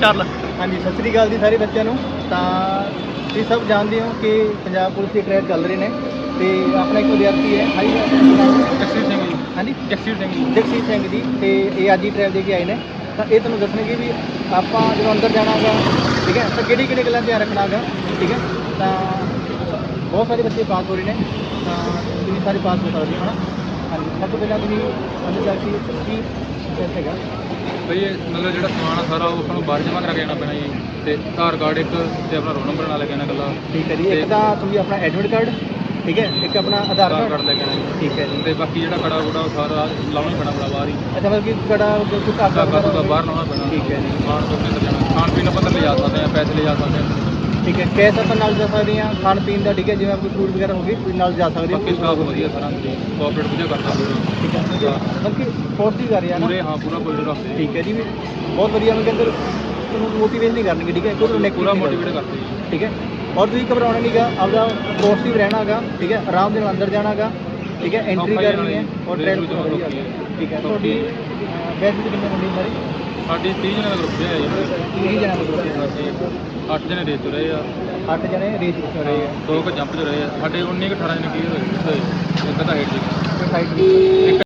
ਚੱਲ ਹਾਂਜੀ ਸਤਿ ਸ੍ਰੀ ਅਕਾਲ ਜੀ ਸਾਰੇ ਬੱਚਿਆਂ ਨੂੰ। ਤਾਂ ਤੁਸੀਂ ਸਭ ਜਾਣਦੇ ਹੋ ਕਿ ਪੰਜਾਬ ਪੁਲਿਸ ਦੇ ਟ੍ਰੈਕ ਚੱਲ ਰਹੇ ਨੇ ਤੇ ਆਪਣਾ ਇੱਕ ਵਿਦਿਆਰਥੀ ਹੈ ਹਾਈ ਜਗਸੀਰ ਸਿੰਘ ਜੀ। ਹਾਂਜੀ? ਜਗਸੀਰ ਸਿੰਘ ਜੀ। ਜਗਸੀਰ ਸਿੰਘ ਜੀ ਤੇ ਇਹ ਅੱਜ ਹੀ ਟ੍ਰੈਕ ਦੇ ਕੇ ਆਏ ਨੇ। ਤਾਂ ਇਹ ਤੁਹਾਨੂੰ ਦੱਸਣਗੇ ਵੀ ਆਪਾਂ ਜਦੋਂ ਅੰਦਰ ਜਾਣਾਗਾ ਠੀਕ ਹੈ? ਤਾਂ ਕਿਹੜੀ ਕਿਹੜੀ ਗੱਲਾਂ ਧਿਆਨ ਰੱਖਣਾਗਾ ਠੀਕ ਹੈ? ਤਾਂ ਬਹੁਤ ਸਾਰੇ ਬੱਚੇ ਪਾਸ ਹੋ ਰਹੇ ਨੇ ਤਾਂ ਤੁਸੀਂ ਸਾਰੇ ਪਾਸ ਹੋ ਸਕਦੇ ਹੋ ਹਨਾ? ਹਾਂਜੀ। ਸਭ ਤੋਂ ਪਹਿਲਾਂ ਤੁਸੀਂ ਅੰਦਰ ਜਾ ਕੇ ਕੀ ਪ੍ਰੋਸੈਸ ਹੈਗਾ? ਬਈ ਇਹ ਮਤਲਬ ਜਿਹੜਾ ਸਮਾਨ ਆ ਸਾਰਾ ਉਹ ਆਪਾਂ ਨੂੰ ਬਾਹਰ ਜਮ੍ਹਾਂ ਕਰਾ ਕੇ ਜਾਣਾ ਪੈਣਾ ਜੀ ਤੇ ਆਧਾਰ ਕਾਰਡ ਇੱਕ ਤੇ ਆਪਣਾ ਰੋਲ ਨੰਬਰ ਨਾਲ ਲੈ ਕੇ ਆਣਾ ਇਕੱਲਾ। ਠੀਕ ਹੈ ਜੀ। ਇੱਕ ਤਾਂ ਤੁਸੀਂ ਆਪਣਾ ਐਡਮਿਟ ਕਾਰਡ ਠੀਕ ਹੈ? ਇੱਕ ਆਪਣਾ ਆਧਾਰ ਆਧਾਰ ਕਾਰਡ ਲੈ ਕੇ ਆਣਾ ਜੀ। ਠੀਕ ਹੈ ਜੀ। ਤੇ ਬਾਕੀ ਜਿਹੜਾ ਕੜਾ ਕੁੜਾ ਉਹ ਸਾਰਾ ਲਾਉਣਾ ਹੀ ਪੈਣਾ ਬੜਾ ਬਾਹਰ ਹੀ। ਅੱਛਾ ਮਤਲਬ ਕਿ ਕੜਾ ਕੋਈ ਘਰ ਦਾ ਬਾਹਰ ਲਾਉਣਾ ਪੈਣਾ। ਠੀਕ ਹੈ ਜੀ। ਖਾਣ ਤੋਂ ਕਿੱਧਰ ਜਾਣਾ ਖਾਣ ਪੀਣ ਆਪਾਂ ਤਾਂ ਲਿਜਾ ਸਕਦੇ ਆ ਪੈਸੇ ਲਿਜਾ ਸਕਦੇ ਆ ਠੀਕ ਹੈ। ਕੈਸ਼ ਆਪਾਂ ਨਾਲ ਜਾ ਸਕਦੇ ਹਾਂ ਖਾਣ ਪੀਣ ਦਾ ਠੀਕ ਹੈ ਜਿਵੇਂ ਕੋਈ ਫੂਡ ਵਗੈਰਾ ਹੋ ਗਈ ਕੋਈ ਨਾਲ ਜਾ ਸਕਦੇ ਬਾਕੀ ਹੋ ਸਟਾਫ ਵਧੀਆ ਸਾਰਾ ਕੋਆਪਰੇਟ ਵਧੀਆ ਕਰਦਾ ਠੀਕ ਹੈ। ਮਤਲਬ ਕਿ ਕੋਰਸ ਵੀ ਕਰ ਰਿਹਾ ਨਾ। ਪੂਰੇ ਹਾਂ ਪੂਰਾ ਕੋਈ ਰੱਖਦੇ ਠੀਕ ਹੈ ਜੀ। ਵੀ ਬਹੁਤ ਵਧੀਆ ਮੈਂ ਕਹਿੰਦਾ ਤੁਹਾਨੂੰ ਮੋਟੀਵੇਟ ਨਹੀਂ ਕਰਨਗੇ ਠੀਕ ਹੈ। ਕੋਈ ਤੁਹਾਨੂੰ ਪੂਰਾ ਮੋਟੀਵੇਟ ਕਰਦੇ। ਠੀਕ ਹੈ। ਔਰ ਤੁਸੀਂ ਘਬਰਾਉਣਾ ਨਹੀਂਗਾ ਆਪਦਾ ਪੋਜ਼ਿਟਿਵ ਰਹਿਣਾਗਾ ਠੀਕ ਹੈ। ਆਰਾਮ ਦੇ ਨਾਲ ਅੰਦਰ ਜਾਣਾਗਾ ਠੀਕ ਹੈ ਐਂਟਰੀ ਕਰਨੀ ਹੈ ਔਰ ਹੈ। ਠੀਕ ਹੈ ਤੁਹਾਡੀ। ਬੈਚ ਕਿੰਨੇ ਮੁੰਡੇ ਸਾਰੀ ਸਾਡੀ 30 ਜਣੇ ਦਾ ਗਰੁੱਪ ਹੈ ਜੀ। 30 ਜਣਾਂ ਦਾ। ਅਸੀਂ 8 ਜਣੇ ਰੇਸ ਚ ਰਹੇ ਆ। ਅੱਠ ਜਣੇ ਰੇਸ ਹੋ ਰਹੇ ਆ। ਦੋ ਕੁ ਜੰਪ ਚ ਰਹੇ ਆ। ਸਾਡੇ 19 ਕੁ 18 ਜਣੇ ਕੀ ਹੋਏ। ਇੱਕ ਤਾਂ ਹੇਠ ਜੀ ਸਾਈਡ